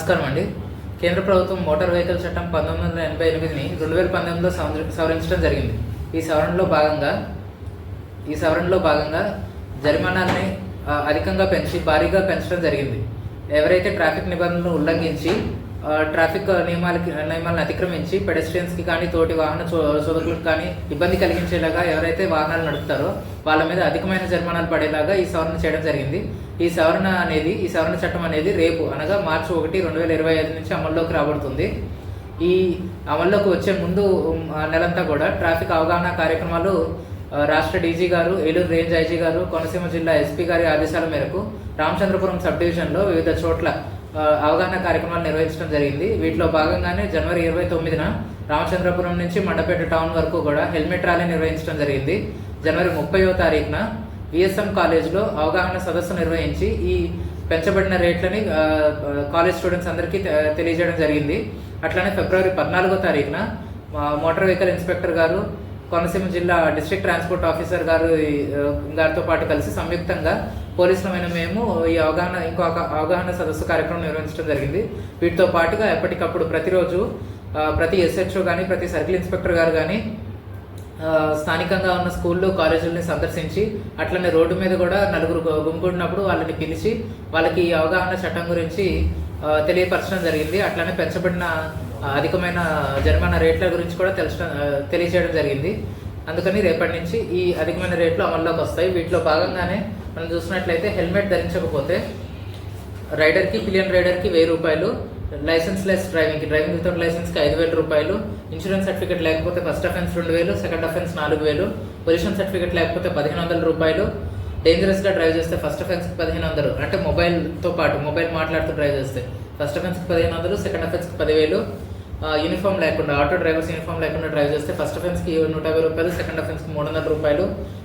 నమస్కారం అండి. కేంద్ర ప్రభుత్వం మోటార్ వెహికల్ చట్టం పంతొమ్మిది వందల ఎనభై ఎనిమిదిని రెండు వేల పంతొమ్మిదిలో సవరించడం జరిగింది. ఈ సవరణలో భాగంగా ఈ సవరణలో భాగంగా జరిమానాల్ని అధికంగా పెంచి భారీగా పెంచడం జరిగింది. ఎవరైతే ట్రాఫిక్ నిబంధనలను ఉల్లంఘించి ట్రాఫిక్ నియమాలకి నియమాలను అతిక్రమించి పెడెస్ట్రియన్స్కి కానీ తోటి వాహన చోదకులకు కానీ ఇబ్బంది కలిగించేలాగా ఎవరైతే వాహనాలు నడుపుతారో వాళ్ళ మీద అధికమైన జరిమానాలు పడేలాగా ఈ సవరణ చేయడం జరిగింది. ఈ సవరణ అనేది ఈ సవరణ చట్టం అనేది రేపు అనగా మార్చి ఒకటి రెండు వేల ఇరవై ఐదు నుంచి అమల్లోకి రాబడుతుంది. ఈ అమల్లోకి వచ్చే ముందు నెలంతా కూడా ట్రాఫిక్ అవగాహన కార్యక్రమాలు రాష్ట్ర డీజీ గారు ఏలూరు రేంజ్ ఐజీ గారు కోనసీమ జిల్లా ఎస్పీ గారి ఆదేశాల మేరకు రామచంద్రపురం సబ్ డివిజన్లో వివిధ చోట్ల అవగాహన కార్యక్రమాలు నిర్వహించడం జరిగింది. వీటిలో భాగంగానే జనవరి ఇరవై తొమ్మిదిన రామచంద్రపురం నుంచి మండపేట టౌన్ వరకు కూడా హెల్మెట్ ర్యాలీ నిర్వహించడం జరిగింది. జనవరి ముప్పైవ తారీఖున విఎస్ఎం కాలేజ్లో అవగాహన సదస్సు నిర్వహించి ఈ పెంచబడిన రేట్లని కాలేజ్ స్టూడెంట్స్ అందరికీ తెలియజేయడం జరిగింది. అట్లానే ఫిబ్రవరి పద్నాలుగో తారీఖున మోటార్ వెహికల్ ఇన్స్పెక్టర్ గారు కోనసీమ జిల్లా డిస్ట్రిక్ట్ ట్రాన్స్పోర్ట్ ఆఫీసర్ గారు గారితో పాటు కలిసి సంయుక్తంగా పోలీసులమైన మేము ఈ అవగాహన ఇంకో అవగాహన సదస్సు కార్యక్రమం నిర్వహించడం జరిగింది. వీటితో పాటుగా ఎప్పటికప్పుడు ప్రతిరోజు ప్రతి ఎస్హెచ్ఓ కానీ ప్రతి సర్కిల్ ఇన్స్పెక్టర్ గారు కానీ స్థానికంగా ఉన్న స్కూళ్ళు కాలేజీలని సందర్శించి అట్లనే రోడ్డు మీద కూడా నలుగురు గు- వాళ్ళని పిలిచి వాళ్ళకి అవగాహన చట్టం గురించి తెలియపరచడం జరిగింది. అట్లనే పెంచబడిన అధికమైన జరిమానా రేట్ల గురించి కూడా తెలుసడం తెలియజేయడం జరిగింది. అందుకని రేపటి నుంచి ఈ అధికమైన రేట్లు అమల్లోకి వస్తాయి. వీటిలో భాగంగానే మనం చూసినట్లయితే హెల్మెట్ ధరించకపోతే రైడర్కి పిలియన్ రైడర్కి వెయ్యి రూపాయలు లైసెన్స్ లెస్ డ్రైవింగ్కి. డ్రైవింగ్ వితౌట్ లైసెన్స్కి ఐదు వేల రూపాయలు. ఇన్సూరెన్స్ సర్టిఫికేట్ లేకపోతే ఫస్ట్ అఫెన్స్ రెండు వేలు సెకండ్ అఫెన్స్ నాలుగు వేలు. పొల్యూషన్ సర్టిఫికేట్ లేకపోతే పదిహేను వందల రూపాయలు. డేంజరస్గా డ్రైవ్ చేస్తే ఫస్ట్ అఫెన్స్కి పదిహేను వందలు. అంటే మొబైల్తో పాటు మొబైల్ మాట్లాడుతూ డ్రైవ్ చేస్తే. ఫస్ట్ అఫెన్స్కి పదిహేను వందలు సెకండ్ అఫెన్స్కి పదివేలు. యూనిఫామ్ లేకుండా ఆటో డ్రైవర్స్ యూనిఫామ్ లేకుండా డ్రైవ్ చేస్తే ఫస్ట్ అఫెన్స్కి నూట యాభై రూపాయలు సెకండ్ అఫెన్స్కి మూడు వందల రూపాయలు.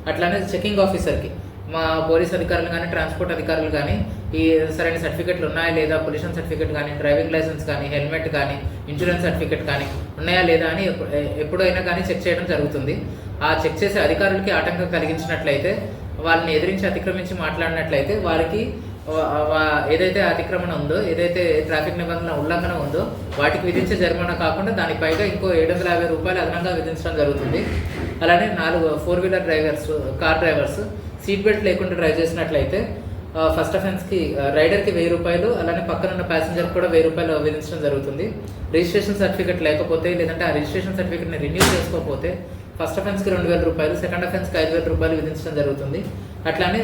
అట్లానే చెకింగ్ ఆఫీసర్కి. మా పోలీస్ అధికారులు కానీ ట్రాన్స్పోర్ట్ అధికారులు కానీ ఈ సరైన సర్టిఫికెట్లు ఉన్నాయా లేదా పొల్యూషన్ సర్టిఫికెట్ కానీ డ్రైవింగ్ లైసెన్స్ కానీ హెల్మెట్ కానీ ఇన్సూరెన్స్ సర్టిఫికెట్ కానీ ఉన్నాయా లేదా అని ఎప్పుడైనా కానీ చెక్ చేయడం జరుగుతుంది. ఆ చెక్ చేసే అధికారులకి ఆటంకం కలిగించినట్లయితే వాళ్ళని ఎదిరించి అతిక్రమించి మాట్లాడినట్లయితే వారికి ఏదైతే అతిక్రమణ ఉందో ఏదైతే ట్రాఫిక్ నిబంధన ఉల్లంఘన ఉందో వాటికి విధించే జరిమానా కాకుండా దాని పైగా ఇంకో ఏడు వందల యాభై రూపాయలు అదనంగా విధించడం జరుగుతుంది. అలానే నాలుగు four wheeler drivers car drivers seat belt లేకుండా డ్రైవ్ చేసినట్లయితే ఫస్ట్ అఫెన్స్కి రైడర్కి వెయ్యి రూపాయలు అలానే పక్కన ఉన్న ప్యాసింజర్ కూడా వెయ్యి రూపాయలు విధించడం జరుగుతుంది. రిజిస్ట్రేషన్ సర్టిఫికేట్ లేకపోతే లేదంటే ఆ రిజిస్ట్రేషన్ సర్టిఫికేట్ని రిన్యూ చేసుకోకపోతే ఫస్ట్ అఫెన్స్కి రెండు వేల రూపాయలు సెకండ్ అఫెన్స్కి ఐదు వేల రూపాయలు విధించడం జరుగుతుంది. అట్లానే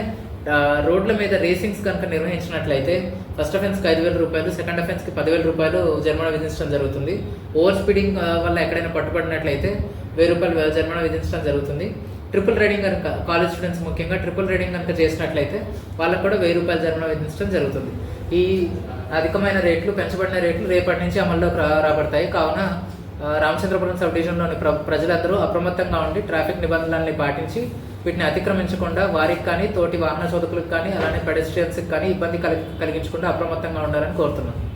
రోడ్ల మీద రేసింగ్స్ కనుక నిర్వహించినట్లయితే ఫస్ట్ అఫెన్స్కి ఐదు వేల రూపాయలు సెకండ్ అఫెన్స్కి పదివేల రూపాయలు జరిమానా విధించడం జరుగుతుంది. ఓవర్ స్పీడింగ్ వల్ల ఎక్కడైనా పట్టుబడినట్లయితే వెయ్యి రూపాయలు జరిమానా విధించడం జరుగుతుంది. ట్రిపుల్ రైడింగ్ కనుక కాలేజ్ స్టూడెంట్స్ ముఖ్యంగా ట్రిపుల్ రైడింగ్ కనుక చేసినట్లయితే వాళ్ళకు కూడా వెయ్యి రూపాయల జరిమానా విధించడం జరుగుతుంది. ఈ అధికమైన రేట్లు పెంచబడిన రేట్లు రేపటి నుంచి అమల్లోకి రా రాబడతాయి. కావున రామచంద్రపురం సబ్ డివిజన్లోని ప్ర ప్రజలందరూ అప్రమత్తంగా ఉండి ట్రాఫిక్ నిబంధనల్ని పాటించి వీటిని అతిక్రమించకుండా వారికి కానీ తోటి వాహన చోదకులకు కానీ అలానే పెడెస్ట్రియన్స్కి కానీ ఇబ్బంది కలిగి కలిగించకుండా అప్రమత్తంగా ఉండాలని కోరుతున్నాను